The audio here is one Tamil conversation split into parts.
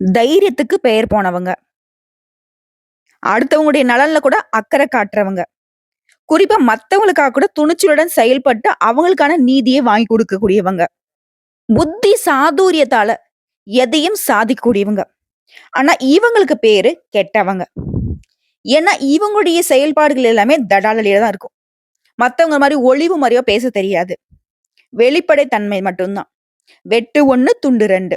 தைரியத்துக்கு பெயர் போனவங்க. அடுத்தவங்களுடைய நலன்ல கூட அக்கறை காட்டுறவங்க. குறிப்பா மத்தவங்களுக்காக கூட துணிச்சலுடன் செயல்பட்டு அவங்களுக்கான நீதியை வாங்கி கொடுக்கக்கூடியவங்க புத்தி சாதுரியத்தால எதையும் சாதிக்கக்கூடியவங்க. ஆனா இவங்களுக்கு பேரு கெட்டவங்க. ஏன்னா இவங்களுடைய செயல்பாடுகள் எல்லாமே தடாலடியா தான் இருக்கும். மத்தவங்க மாதிரி ஒளிவு மாதிரியோ பேச தெரியாது. வெளிப்படை தன்மை மட்டும்தான் வெட்டு ஒண்ணு துண்டு ரெண்டு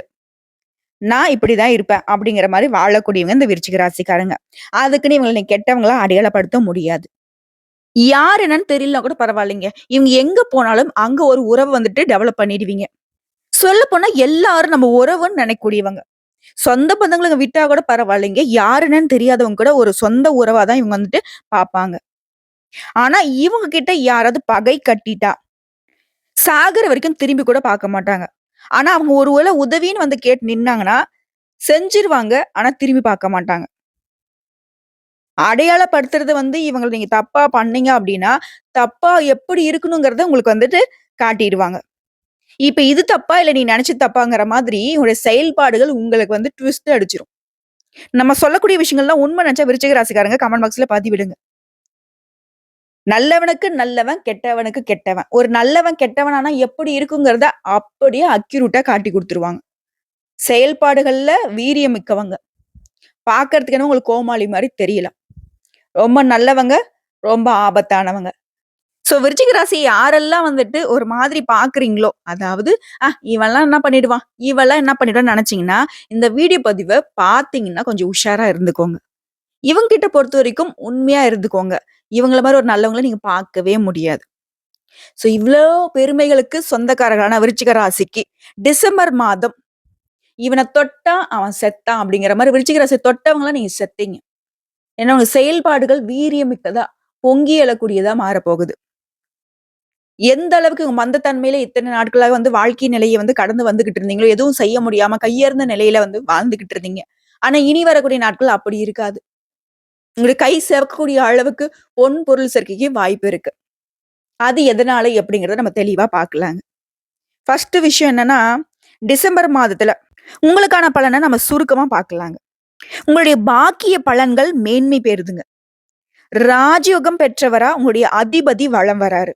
நான் இப்படிதான் இருப்பேன் அப்படிங்கிற மாதிரி வாழக்கூடியவங்க இந்த விருச்சிக ராசிக்காரங்க. அதுக்குன்னு இவங்கள நீ கெட்டவங்களா அடையாளப்படுத்த முடியாது. யார் என்னன்னு தெரியலனா கூட பரவாயில்லைங்க. இவங்க எங்க போனாலும் அங்க ஒரு உறவு வந்துட்டு டெவலப் பண்ணிடுவீங்க. சொல்லப்போனா எல்லாரும் நம்ம உறவுன்னு நினைக்கக்கூடியவங்க. சொந்த பந்தங்களுக்கு விட்டா கூட பரவாயில்லைங்க. யாருன்னு என்னன்னு தெரியாதவங்க கூட ஒரு சொந்த உறவா தான் இவங்க வந்துட்டு பார்ப்பாங்க. ஆனா இவங்க கிட்ட யாராவது பகை கட்டிட்டா சாகிற வரைக்கும் திரும்பி கூட பார்க்க மாட்டாங்க. ஆனா அவங்க ஒரு வேள உதவின்னு வந்து கேட்டு நின்னாங்கன்னா, செஞ்சுருவாங்க. ஆனா திரும்பி பார்க்க மாட்டாங்க. அடையாளப்படுத்துறது வந்து இவங்கள நீங்க தப்பா பண்ணீங்க அப்படின்னா, தப்பா எப்படி இருக்கணுங்கிறத உங்களுக்கு வந்துட்டு காட்டிடுவாங்க இப்ப இது தப்பா இல்ல நீ நினைச்சு தப்பாங்கிற மாதிரி உங்களுடைய செயல்பாடுகள் உங்களுக்கு வந்து ட்விஸ்ட் அடிச்சிரும். நம்ம சொல்லக்கூடிய விஷயங்கள்லாம் உண்மை நினைச்சா விருச்சிக ராசிக்காரங்க கமெண்ட் பாக்ஸ்ல பதிவிடுங்க. நல்லவனுக்கு நல்லவன், கெட்டவனுக்கு கெட்டவன். ஒரு நல்லவன் கெட்டவனானா எப்படி இருக்குங்கிறத அப்படியே அக்யூரேட்டா காட்டி கொடுத்துருவாங்க செயல்பாடுகள்ல வீரியம் மிக்கவங்க. பாக்குறதுக்கு உங்களுக்கு கோமாளி மாதிரி தெரியல ரொம்ப நல்லவங்க, ரொம்ப ஆபத்தானவங்க. சோ விருச்சிக ராசி யாரெல்லாம் வந்துட்டு ஒரு மாதிரி பார்க்குறீங்களோ, அதாவது ஆ இவன்லாம் என்ன பண்ணிடுவான், இவெல்லாம் என்ன பண்ணிடுவான்னு நினைச்சீங்கன்னா இந்த வீடியோ பதிவை பார்த்தீங்கன்னா கொஞ்சம் உஷாரா இருந்துக்கோங்க. இவங்க கிட்ட பொறுத்தவரைக்கும் உண்மையா இருந்துக்கோங்க. இவங்கள மாதிரி ஒரு நல்லவங்களை நீங்க பார்க்கவே முடியாது. ஸோ இவ்வளோ பெருமைகளுக்கு சொந்தக்காரர்களான விருச்சிக ராசிக்கு டிசம்பர் மாதம் இவனை தொட்டா அவன் செத்தான் அப்படிங்கிற மாதிரி விருச்சிக ராசி தொட்டவங்களாம் நீங்க செத்தீங்க. ஏன்னா உங்க செயல்பாடுகள் வீரியமிக்கதா, பொங்கி எழக்கூடியதா மாறப்போகுது. எந்த அளவுக்கு உங்க மந்தத்தன்மையில இத்தனை நாட்களாக வந்து வாழ்க்கை நிலையை வந்து கடந்து வந்துகிட்டு இருந்தீங்களோ, எதுவும் செய்ய முடியாம கையேர்ந்த நிலையில வந்து வாழ்ந்துகிட்டு இருந்தீங்க. ஆனா இனி வரக்கூடிய நாட்கள் அப்படி இருக்காது. உங்களுடைய கை சேர்க்கக்கூடிய அளவுக்கு பொன் பொருள் சேர்க்கைக்கு வாய்ப்பு இருக்கு. அது எதனால எப்படிங்கிறத நம்ம தெளிவா பார்க்கலாங்க. ஃபர்ஸ்ட் விஷயம் என்னன்னா, டிசம்பர் மாதத்துல உங்களுக்கான பலனை நம்ம சுருக்கமா பார்க்கலாங்க. உங்களுடைய பாக்கிய பலன்கள் மேன்மை பெறுதுங்க. ராஜயோகம் பெற்றவரா உங்களுடைய அதிபதி வலம் வராரு.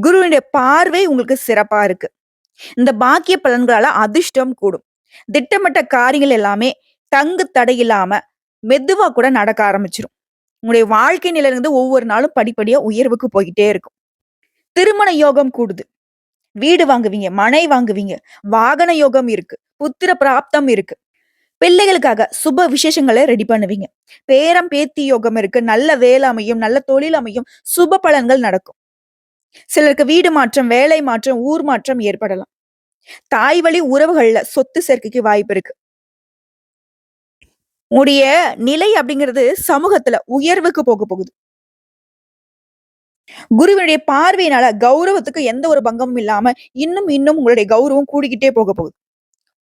குருவினுடைய பார்வை உங்களுக்கு சிறப்பா இருக்கு. இந்த பாக்கிய பலன்களால அதிர்ஷ்டம் கூடும். திட்டமிட்ட காரியங்கள் எல்லாமே தங்கு தடையில்லாம மெதுவா கூட நடக்க ஆரம்பிச்சிடும் உங்களுடைய வாழ்க்கை நிலையிலிருந்து ஒவ்வொரு நாளும் படிப்படியா உயர்வுக்கு போய்கிட்டே இருக்கும். திருமண யோகம் கூடுது. வீடு வாங்குவீங்க, மனை வாங்குவீங்க, வாகன யோகம் இருக்கு. புத்திர பிராப்தம் இருக்கு. பிள்ளைகளுக்காக சுப விசேஷங்களை ரெடி பண்ணுவீங்க. பேரம் பேத்தி யோகம் இருக்கு. நல்ல வேலை அமையும், நல்ல தொழில் அமையும், சுப பலன்கள் நடக்கும். சிலருக்கு வீடு மாற்றம், வேலை மாற்றம், ஊர் மாற்றம் ஏற்படலாம். தாய் வழி உறவுகள்ல சொத்து சேர்க்கைக்கு வாய்ப்பு இருக்கு. உடைய நிலை அப்படிங்கிறது சமூகத்துல உயர்வுக்கு போக போகுது. குருவினுடைய பார்வையினால கௌரவத்துக்கு எந்த ஒரு பங்கமும் இல்லாம, இன்னும் இன்னும் உங்களுடைய கௌரவம் கூடிக்கிட்டே போக போகுது.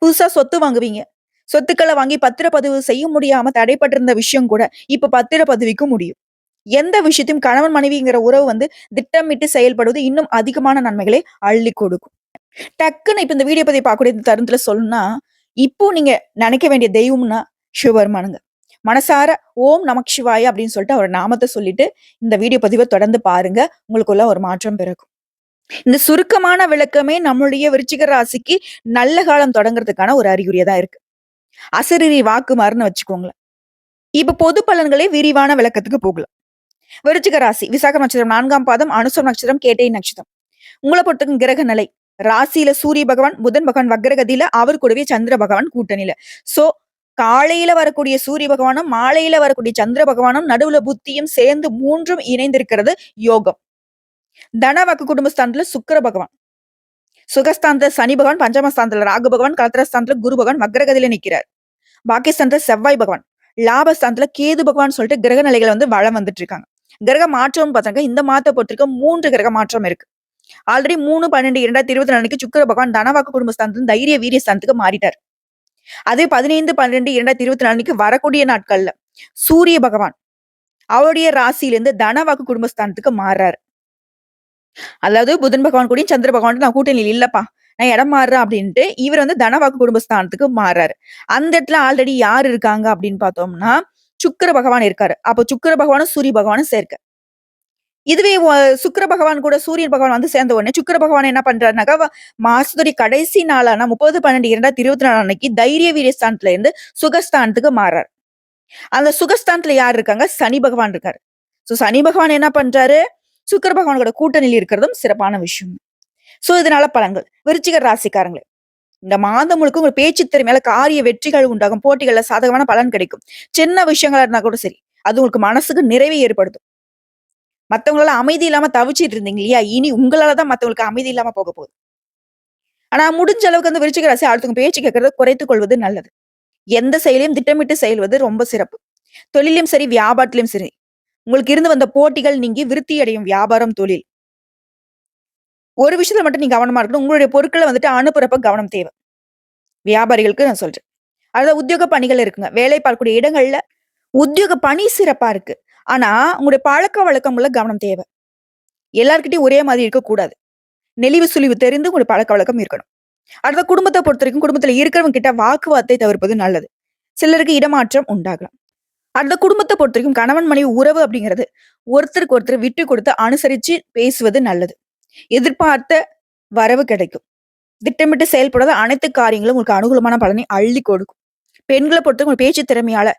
புதுசா சொத்து வாங்குவீங்க. சொத்துக்களை வாங்கி பத்திரப்பதிவு செய்ய முடியாம தடைப்பட்டிருந்த விஷயம் கூட இப்ப பத்திரப்பதிவுக்கு முடியும். எந்த விஷயத்தையும் கணவன் மனைவிங்கிற உறவு வந்து திட்டமிட்டு செயல்படுவது இன்னும் அதிகமான நன்மைகளை அள்ளி கொடுக்கும். டக்குன்னு இப்ப இந்த வீடியோ பத்தி பார்க்கக்கூடிய தருணத்துல சொல்லணும்னா, இப்போ நீங்க நினைக்க வேண்டிய தெய்வம்னா சிவபெருமானுங்க. மனசார ஓம் நமக் சிவாய அப்படின்னு சொல்லிட்டு அவர் நாமத்தை சொல்லிட்டு இந்த வீடியோ பதிவை தொடர்ந்து பாருங்க. உங்களுக்குள்ள ஒரு மாற்றம் பிறக்கும். இந்த சுருக்கமான விளக்கமே நம்மளுடைய விருச்சிக ராசிக்கு நல்ல காலம் தொடங்குறதுக்கான ஒரு அறிகுறியா தான் இருக்கு. அசரீரி வாக்குமாறுன்னு வச்சுக்கோங்களேன். இப்ப பொது பலன்களே விரிவான விளக்கத்துக்கு போகலாம். விருச்சிக ராசி விசாக நட்சத்திரம் நான்காம் பாதம், அனுசம் நட்சத்திரம், கேட்டை நட்சத்திரம். உங்களை பொறுத்தக்கும் கிரக நிலை ராசியில சூரிய பகவான், புதன் பகவான் வக்ரகதியில, அவர் கூடவே சந்திர பகவான் கூட்டணியில. சோ காலையில வரக்கூடிய சூரிய பகவானும், மாலையில வரக்கூடிய சந்திர பகவானும், நடுவுல புத்தியும் சேர்ந்து மூன்றும் இணைந்திருக்கிறது யோகம். தன குடும்பஸ்தானத்துல சுக்கிர பகவான். சுகஸ்தானத்துல சனி பகவான், பஞ்சமஸ்தானத்துல ராகு பகவான், கலத்திரஸ்தானத்துல குரு பகவான் மக்ரகதியில நிக்கிறார். பாக்கியஸ்தானத்துல செவ்வாய் பகவான், லாபஸ்தானத்துல கேது பகவான் சொல்லிட்டு கிரக நிலைகள் வந்து வலம் வந்துட்டு இருக்காங்க. கிரக மாற்றம் பார்த்தாங்க இந்த மாத்த பொறுத்திருக்க மூன்று கிரக மாற்றம் இருக்கு. ஆல்ரெடி 3, 12, 2024 அன்னைக்கு சுக்கிர பகவான் தனவாக்கு குடும்பஸ்தானத்துல தைரிய வீரிய ஸ்தானத்துக்கு மாறிட்டார். அதே 15, 12, 2024 அன்னைக்கு வரக்கூடிய நாட்கள்ல சூரிய பகவான் அவருடைய ராசியிலிருந்து தனவாக்கு குடும்பஸ்தானத்துக்கு மாறாரு அதாவது புதன் பகவான் கூடயும் சந்திர பகவான் நான் கூட்டணியில இல்லப்பா. நான் இடம் மாறுறேன் அப்படின்ட்டு இவர் வந்து தனவாக்கு குடும்பஸ்தானத்துக்கு மாறாரு. அந்த இடத்துல ஆல்ரெடி யார் இருக்காங்க அப்படின்னு பார்த்தோம்னா சுக்கிர பகவான் இருக்காரு. அப்போ சுக்கிர பகவானும் சூரிய பகவானும் சேர்க்க. இதுவே சுக்கர சுக்கிர பகவான் கூட சூரியன் பகவான் வந்து சேர்ந்த உடனே சுக்கிர பகவான் என்ன பண்றாருனாக்கா மாசத்துடைய கடைசி நாளான முப்பது பன்னெண்டு இரண்டாயிரத்தி இருபத்தி நாலு அன்னைக்கு தைரிய வீரியஸ்தானத்துல இருந்து சுகஸ்தானத்துக்கு மாறாரு. அந்த சுகஸ்தானத்துல யார் இருக்காங்க? சனி பகவான் இருக்காரு. சோ சனி பகவான் என்ன பண்றாரு? சுக்கிர பகவானோட கூட்டணியில் இருக்கிறதும் சிறப்பான விஷயம். சோ இதனால பலன்கள். விருச்சிக ராசிக்காரங்களே இந்த மாதம் முழுக்க உங்கள் பேச்சு திறமையால காரிய வெற்றிகள் உண்டாகும். போட்டிகள்ல சாதகமான பலன் கிடைக்கும். சின்ன விஷயங்களா இருந்தா கூட சரி. அது உங்களுக்கு மனசுக்கு நிறைவை ஏற்படுத்தும். மத்தவங்களால அமைதி இல்லாம தவிச்சிட்டு இருந்தீங்க இல்லையா? இனி உங்களாலதான் மத்தவங்களுக்கு அமைதி இல்லாம போக போகுது. ஆனா முடிஞ்ச அளவுக்கு அந்த விருச்சிக ராசி அடுத்தவங்க பேச்சு கேட்கறத குறைத்துக் கொள்வது நல்லது. எந்த செயலையும் திட்டமிட்டு செயல்வது ரொம்ப சிறப்பு. தொழிலையும் சரி வியாபாரத்திலும் சரி உங்களுக்கு இருந்து வந்த போட்டிகள் நீங்கி விருத்தி அடையும் வியாபாரம் தொழில். ஒரு விஷயத்துல மட்டும் நீங்க கவனமா இருக்கணும். உங்களுடைய பொருட்களை வந்துட்டு அனுப்புறப்ப கவனம் தேவை. வியாபாரிகளுக்கு நான் சொல்றேன். அதாவது உத்தியோக பணிகள் இருக்குங்க. வேலை பார்க்கக்கூடிய இடங்கள்ல உத்தியோக பணி சிறப்பா இருக்கு. ஆனா உங்களுடைய பழக்க வழக்கங்கள்ல கவனம் தேவை. எல்லார்கிட்டயும் ஒரே மாதிரி இருக்கக்கூடாது. நெளிவு சுழிவு தெரிந்து உங்களுடைய பழக்க வழக்கம் இருக்கணும். அடுத்த குடும்பத்தை பொறுத்த வரைக்கும் குடும்பத்துல இருக்கிறவங்க கிட்ட வாக்குவாதத்தை தவிர்ப்பது நல்லது. சிலருக்கு இடமாற்றம் உண்டாகலாம். அடுத்த குடும்பத்தை பொறுத்த வரைக்கும் கணவன் மனைவி உறவு அப்படிங்கிறது ஒருத்தருக்கு ஒருத்தர் விட்டு கொடுத்து அனுசரிச்சு பேசுவது நல்லது. எதிர்பார்த்த வரவு கிடைக்கும். திட்டமிட்டு செயல்படாத அனைத்து காரியங்களும் உங்களுக்கு அனுகூலமான பலனை அள்ளி கொடுக்கும். பெண்களை பொறுத்த உங்களுக்கு பேச்சு திறமையால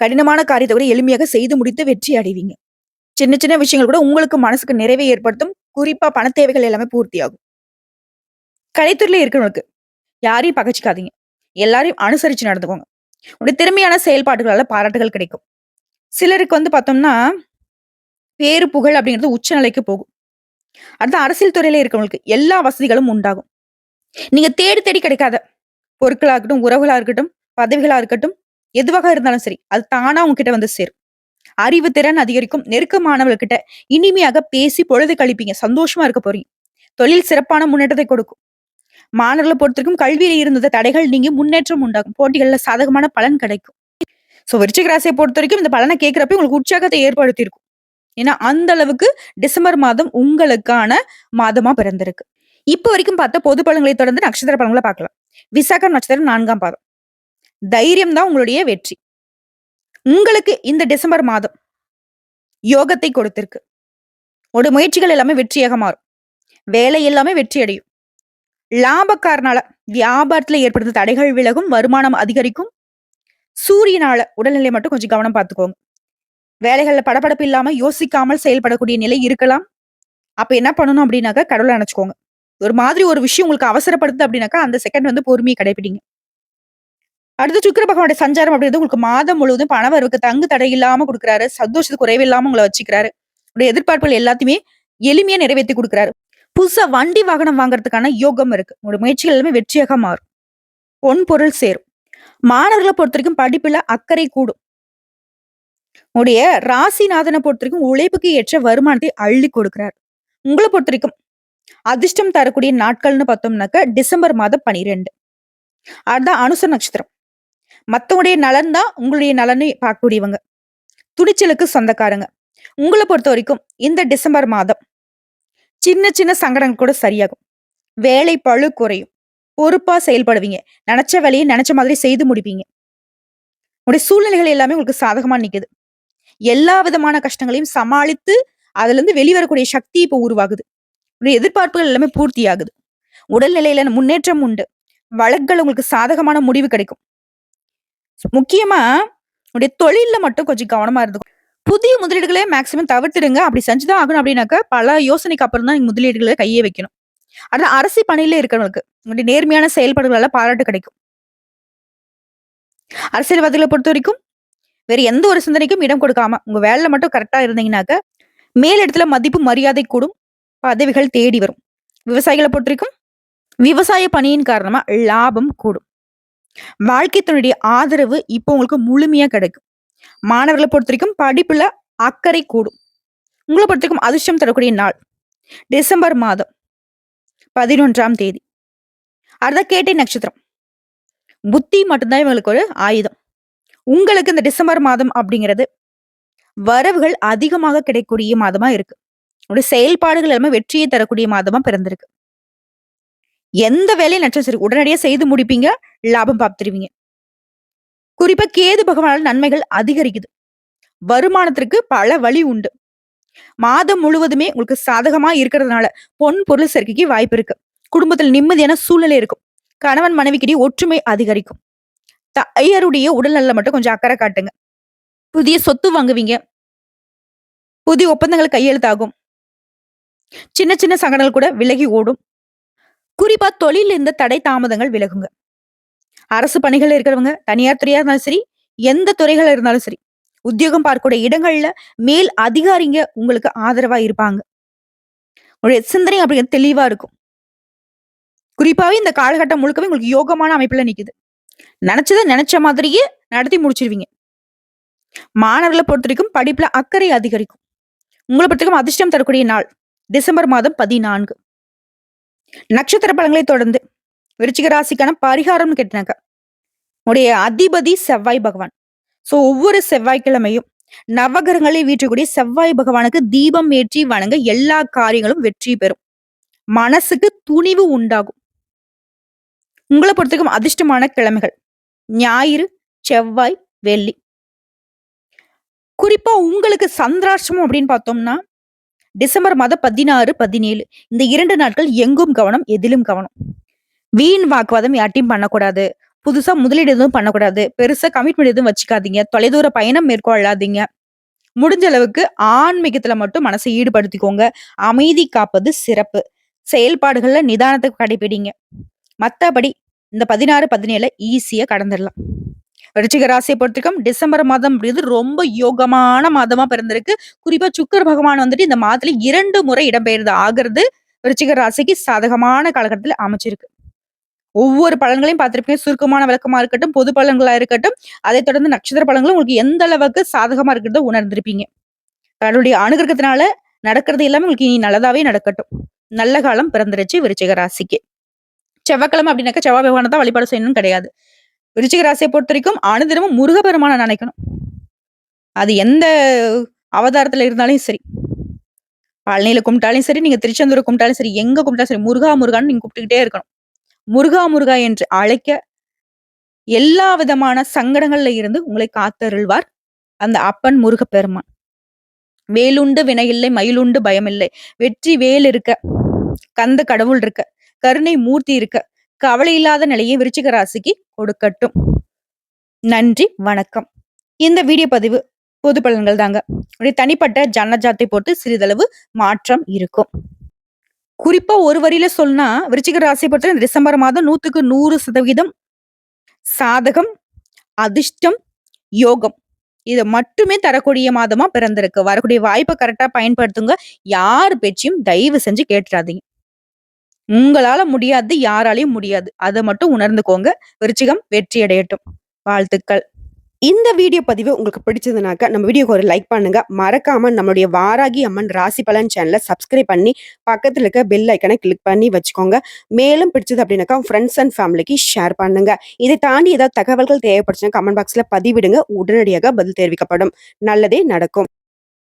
கடினமான காரியத்தை கூட எளிமையாக செய்து முடித்து வெற்றி அடைவீங்க. சின்ன சின்ன விஷயங்கள் கூட உங்களுக்கு மனசுக்கு நிறைவை ஏற்படுத்தும். குறிப்பா பண தேவைகள் எல்லாமே பூர்த்தியாகும். கலைத்துறையில இருக்கிறவங்களுக்கு யாரையும் பகச்சிக்காதீங்க. எல்லாரையும் அனுசரிச்சு நடந்துக்கோங்க. உடைய திறமையான செயல்பாடுகளால பாராட்டுகள் கிடைக்கும். சிலருக்கு வந்து பார்த்தோம்னா பேரு புகழ் அப்படிங்கிறது உச்சநிலைக்கு போகும். அடுத்த அரசியல் துறையில இருக்கிறவங்களுக்கு எல்லா வசதிகளும் உண்டாகும். நீங்க தேடி தேடி கிடைக்காத பொருட்களா இருக்கட்டும் உறவுகளா இருக்கட்டும் பதவிகளா இருக்கட்டும் எதுவாக இருந்தாலும் சரி அது தானா உங்ககிட்ட வந்து சேரும். அறிவு திறன் அதிகரிக்கும் நெருக்கமானவர்கிட்ட இனிமையாக பேசி பொழுது கழிப்பீங்க சந்தோஷமா இருக்க போறீங்க. தொழில் சிறப்பான முன்னேற்றத்தை கொடுக்கும். மாணவர்களை பொறுத்திருக்கும் கல்வியில இருந்த தடைகள் நீங்க முன்னேற்றம் உண்டாகும். போட்டிகள்ல சாதகமான பலன் கிடைக்கும். சோ விருச்சிக ராசியை பொறுத்த வரைக்கும் இந்த பலனை கேட்கிறப்ப உங்களுக்கு உற்சாகத்தை ஏற்படுத்தி இருக்கும் ஏன்னா அந்த அளவுக்கு டிசம்பர் மாதம் உங்களுக்கான மாதமா பிறந்திருக்கு. இப்ப வரைக்கும் பார்த்த பொது பலன்களை தொடர்ந்து நட்சத்திர பலன்களை பார்க்கலாம். விசாகம் நட்சத்திரம் நான்காம் பாதம். தைரியம் தான் உங்களுடைய வெற்றி. உங்களுக்கு இந்த டிசம்பர் மாதம் யோகத்தை கொடுத்திருக்கு. ஒரு முயற்சிகள் எல்லாமே வெற்றியாக மாறும். வேலை எல்லாமே வெற்றி அடையும். லாபக்காரனால வியாபாரத்துல ஏற்படுத்த தடைகள் விலகும் வருமானம் அதிகரிக்கும். சூரியனால உடல்நிலை மட்டும் கொஞ்சம் கவனம் பார்த்துக்கோங்க. வேலைகள்ல படபடப்பு இல்லாம யோசிக்காமல் செயல்படக்கூடிய நிலை இருக்கலாம். அப்ப என்ன பண்ணணும் அப்படின்னாக்கா கடவுளை நினைச்சுக்கோங்க. ஒரு மாதிரி ஒரு விஷயம் உங்களுக்கு அவசரப்படுத்து அப்படின்னாக்கா அந்த செகண்ட் வந்து பொறுமையை கடைபிடிங்க அடுத்து சுக்கர பகவானுடைய சஞ்சாரம் அப்படின்றது உங்களுக்கு மாதம் முழுவதும் பணவரவுக்கு தங்கு தடை இல்லாம கொடுக்குறாரு. சந்தோஷத்துக்கு குறைவு இல்லாம உங்களை வச்சுக்கிறாரு. உடைய எதிர்பார்ப்புகள் எல்லாத்தையுமே எளிமையா நிறைவேற்றி கொடுக்குறாரு. புதுசா வண்டி வாகனம் வாங்குறதுக்கான யோகம் இருக்கு. உங்களுடைய முயற்சிகள் எல்லாமே வெற்றியாக மாறும். பொன் பொருள் சேரும். மாணவர்களை பொறுத்த வரைக்கும் படிப்புல அக்கறை கூடும். உடைய ராசிநாதனை பொறுத்த வரைக்கும் உழைப்புக்கு ஏற்ற வருமானத்தை அள்ளி கொடுக்கிறார். உங்களை பொறுத்த வரைக்கும் அதிர்ஷ்டம் தரக்கூடிய நாட்கள்னு பார்த்தோம்னாக்க டிசம்பர் மாதம் பனிரெண்டு. அதுதான் அனுச நட்சத்திரம். மற்றவங்களுடைய நலன் தான் உங்களுடைய நலனை பார்க்கக்கூடியவங்க. துணிச்சலுக்கு சொந்தக்காரங்க. உங்களை பொறுத்த வரைக்கும் இந்த டிசம்பர் மாதம் சின்ன சின்ன சங்கடங்கள் கூட சரியாகும். வேலை பழு குறையும். பொறுப்பா செயல்படுவீங்க. நினைச்ச வேலையை நினைச்ச மாதிரி செய்து முடிப்பீங்க. உங்களுடைய சூழ்நிலைகள் எல்லாமே உங்களுக்கு சாதகமா நிக்குது. எல்லா விதமான கஷ்டங்களையும் சமாளித்து அதுல இருந்து வெளிவரக்கூடிய சக்தி இப்போ உருவாகுது. உங்களுடைய எதிர்பார்ப்புகள் எல்லாமே பூர்த்தி ஆகுது உடல்நிலையில முன்னேற்றம் உண்டு. வழக்குகள் உங்களுக்கு சாதகமான முடிவு கிடைக்கும். முக்கியமா உடைய தொழில்ல மட்டும் கொஞ்சம் கவனமா இருந்துக்கும் புதிய முதலீடுகளே மேக்சிமம் தவிர்த்துடுங்க. அப்படி செஞ்சுதான் ஆகணும் அப்படின்னாக்க பல யோசனைக்கு அப்புறம் தான் முதலீடுகளை கையே வைக்கணும். ஆனா அரசு பணியில இருக்கிறவங்களுக்கு உங்களுடைய நேர்மையான செயல்பாடுகளால பாராட்டு கிடைக்கும். அரசியல்வாதிகளை பொறுத்த வரைக்கும் வேற எந்த ஒரு சிந்தனைக்கும் இடம் கொடுக்காம உங்க வேலையில மட்டும் கரெக்டா இருந்தீங்கன்னாக்க மேலிடத்துல மதிப்பு மரியாதை கூடும். பதவிகள் தேடி வரும். விவசாயிகளை பொறுத்த வரைக்கும் விவசாய பணியின் காரணமா லாபம் கூடும். வாழ்க்கை துணையுடைய ஆதரவு இப்போ உங்களுக்கு முழுமையா கிடைக்கும். மாணவர்களை பொறுத்த வரைக்கும் படிப்புல அக்கறை கூடும். உங்களை பொறுத்த வரைக்கும் அதிர்ஷ்டம் தரக்கூடிய நாள். டிசம்பர் மாதம். பதினொன்றாம் தேதி. அடுத்த கேட்டை நட்சத்திரம். புத்தி மட்டும்தான் இவங்களுக்கு ஒரு ஆயுதம். உங்களுக்கு இந்த டிசம்பர் மாதம் அப்படிங்கிறது வரவுகள் அதிகமாக கிடைக்கக்கூடிய மாதமா இருக்கு. உங்களுடைய செயல்பாடுகள் எல்லாமே வெற்றியை தரக்கூடிய மாதமா பிறந்திருக்கு. எந்த வேலையும் நட்சம் சரி உடனடியாக செய்து முடிப்பீங்க. லாபம் பார்த்துருவீங்க. குறிப்பா கேது பகவானால் நன்மைகள் அதிகரிக்குது. வருமானத்திற்கு பல வழி உண்டு. மாதம் முழுவதுமே உங்களுக்கு சாதகமா இருக்கிறதுனால, பொன், பொருள் சேர்க்கைக்கு வாய்ப்பு இருக்கு. குடும்பத்தில் நிம்மதியான சூழ்நிலை இருக்கும். கணவன் மனைவிக்கிடையே ஒற்றுமை அதிகரிக்கும். தாயாருடைய உடல்நலம் மட்டும் கொஞ்சம் அக்கறை காட்டுங்க. புதிய சொத்து வாங்குவீங்க. புதிய ஒப்பந்தங்கள் கையெழுத்தாகும். சின்ன சின்ன சங்கடங்கள் கூட விலகி ஓடும். குறிப்பா தொழில் இருந்த தடை தாமதங்கள் விலகுங்க. அரசு பணிகள் இருக்கிறவங்க, தனியார் துறையா இருந்தாலும் சரி, எந்த துறைகள் இருந்தாலும் சரி, உத்தியோகம் பார்க்கக்கூடிய இடங்கள்ல மேல் அதிகாரிங்க உங்களுக்கு ஆதரவா இருப்பாங்க. உங்களுடைய சிந்தனை அப்படிங்கிறது தெளிவா இருக்கும். குறிப்பாவே இந்த காலகட்டம் முழுக்கவே உங்களுக்கு யோகமான அமைப்புல நிக்குது. நினைச்சதை நினைச்ச மாதிரியே நடத்தி முடிச்சிருவீங்க. பொறுத்த பொறுத்தவரைக்கும் படிப்புல அக்கறை அதிகரிக்கும். உங்களை பொறுத்தவரைக்கும் அதிர்ஷ்டம் தரக்கூடிய நாள் டிசம்பர் மாதம் 14. நட்சத்திர பலங்களை தொடர்ந்து விருச்சிக ராசிக்கான பரிகாரம்னு கேட்டாங்க. உடைய அதிபதி செவ்வாய் பகவான். சோ ஒவ்வொரு செவ்வாய்க்கிழமையும் நவகிரகங்களை வீற்றக்கூடிய செவ்வாய் பகவானுக்கு தீபம் ஏற்றி வணங்க எல்லா காரியங்களும் வெற்றி பெறும். மனசுக்கு துணிவு உண்டாகும். உங்களை பொறுத்தவரைக்கும் அதிர்ஷ்டமான கிழமைகள் ஞாயிறு, செவ்வாய், வெள்ளி. குறிப்பா உங்களுக்கு சந்திராஷ்டமம் அப்படின்னு பார்த்தோம்னா, டிசம்பர் மாதம் 16, 17 இந்த இரண்டு நாட்கள் எங்கும் கவனம், எதிலும் கவனம். வீண் வாக்குவாதம் யார்ட்டையும் பண்ணக்கூடாது. புதுசா முதலீடு எதுவும் பண்ணக்கூடாது. பெருசா கமிட்மெண்ட் எதுவும் வச்சுக்காதீங்க. தொலைதூர பயணம் மேற்கொள்ளாதீங்க. முடிஞ்ச அளவுக்கு ஆன்மீகத்துல மட்டும் மனசை ஈடுபடுத்திக்கோங்க. அமைதி காப்பது சிறப்பு. செயல்பாடுகள்ல நிதானத்தை கடைபிடிங்க. மத்தபடி இந்த 16, 17 ஈஸியா கடந்துடலாம். விருச்சிக ராசியை பொறுத்தவரைக்கும் டிசம்பர் மாதம் அப்படிங்கிறது ரொம்ப யோகமான மாதமா பிறந்திருக்கு. குறிப்பா சுக்கர் பகவான் வந்துட்டு இந்த மாதத்துல இரண்டு முறை இடம்பெயர்ந்து ஆகிறது விருச்சிக ராசிக்கு சாதகமான காலகட்டத்துல அமைச்சிருக்கு. ஒவ்வொரு பலன்களையும் பார்த்திருப்பீங்க. சுருக்கமான விளக்கமா இருக்கட்டும், பொது பலன்களா இருக்கட்டும், அதைத் தொடர்ந்து நட்சத்திர பலன்களும் உங்களுக்கு எந்த அளவுக்கு சாதகமா இருக்கிறத உணர்ந்திருப்பீங்க. கடவுளுடைய அனுகிரகத்தினால நடக்கிறது எல்லாமே உங்களுக்கு இனி நல்லதாவே நடக்கட்டும். நல்ல காலம் பிறந்துருச்சு விருச்சிக ராசிக்கு. செவ்வாய்க்கிழமை அப்படின்னாக்கா செவ்வாய் பகவானை தான் வழிபாடு செய்யணும்னு கிடையாது. விருச்சிக ராசியை பொறுத்தவரைக்கும் அனுதினமும் முருகப்பெருமான நினைக்கணும். அது எந்த அவதாரத்துல இருந்தாலும் சரி. பழனியில கும்பிட்டாலும் சரி, நீங்க திருச்செந்தூர் கும்பிட்டாலும் சரி, எங்க கும்பிட்டாலும் சரி, முருகா முருகான்னு நீங்க கூப்பிட்டுக்கிட்டே இருக்கணும். முருகா முருகா என்று அழைக்க எல்லா விதமான சங்கடங்கள்ல இருந்து உங்களை காத்தருள்வார் அந்த அப்பன் முருகப்பெருமான். வேலுண்டு வினையில்லை, மயிலுண்டு பயமில்லை. வெற்றி வேல் இருக்க, கந்த கடவுள் இருக்க, கருணை மூர்த்தி இருக்க, கவலை இல்லாத நிலையை விருச்சிக ராசிக்கு கொடுக்கட்டும். நன்றி, வணக்கம். இந்த வீடியோ பதிவு பொது பலன்கள் தாங்க. தனிப்பட்ட ஜனஜாத்தை பொறுத்து சிறிதளவு மாற்றம் இருக்கும். குறிப்பா ஒரு வரியில சொல்லணும்னா, விருச்சிக ராசியை பொறுத்தவரை டிசம்பர் மாதம் 100க்கு 100% சாதகம், அதிர்ஷ்டம், யோகம். இதை மட்டுமே தரக்கூடிய மாதமா பிறந்திருக்கு. வரக்கூடிய வாய்ப்பை கரெக்டா பயன்படுத்துங்க. யார் பேச்சையும் தயவு செஞ்சு கேட்டுறாதீங்க. உங்களால முடியாது யாராலையும் முடியாது. அதை மட்டும் உணர்ந்துக்கோங்க. விருச்சிகம் வெற்றி அடையட்டும். வாழ்த்துக்கள். இந்த வீடியோ பதிவு உங்களுக்கு பிடிச்சதுனாக்க நம்ம வீடியோக்கு ஒரு லைக் பண்ணுங்க. மறக்காம நம்மளுடைய வாராகி அம்மன் ராசி பலன் சேனலை சப்ஸ்கிரைப் பண்ணி பக்கத்தில் இருக்க பெல் ஐக்கனை கிளிக் பண்ணி வச்சுக்கோங்க. மேலும் பிடிச்சது அப்படின்னாக்கா ஃப்ரெண்ட்ஸ் அண்ட் ஃபேமிலிக்கு ஷேர் பண்ணுங்க. இதை தாண்டி ஏதாவது தகவல்கள் தேவைப்படுச்சுன்னா கமெண்ட் பாக்ஸ்ல பதிவிடுங்க. உடனடியாக பதில் தெரிவிக்கப்படும். நல்லதே நடக்கும்.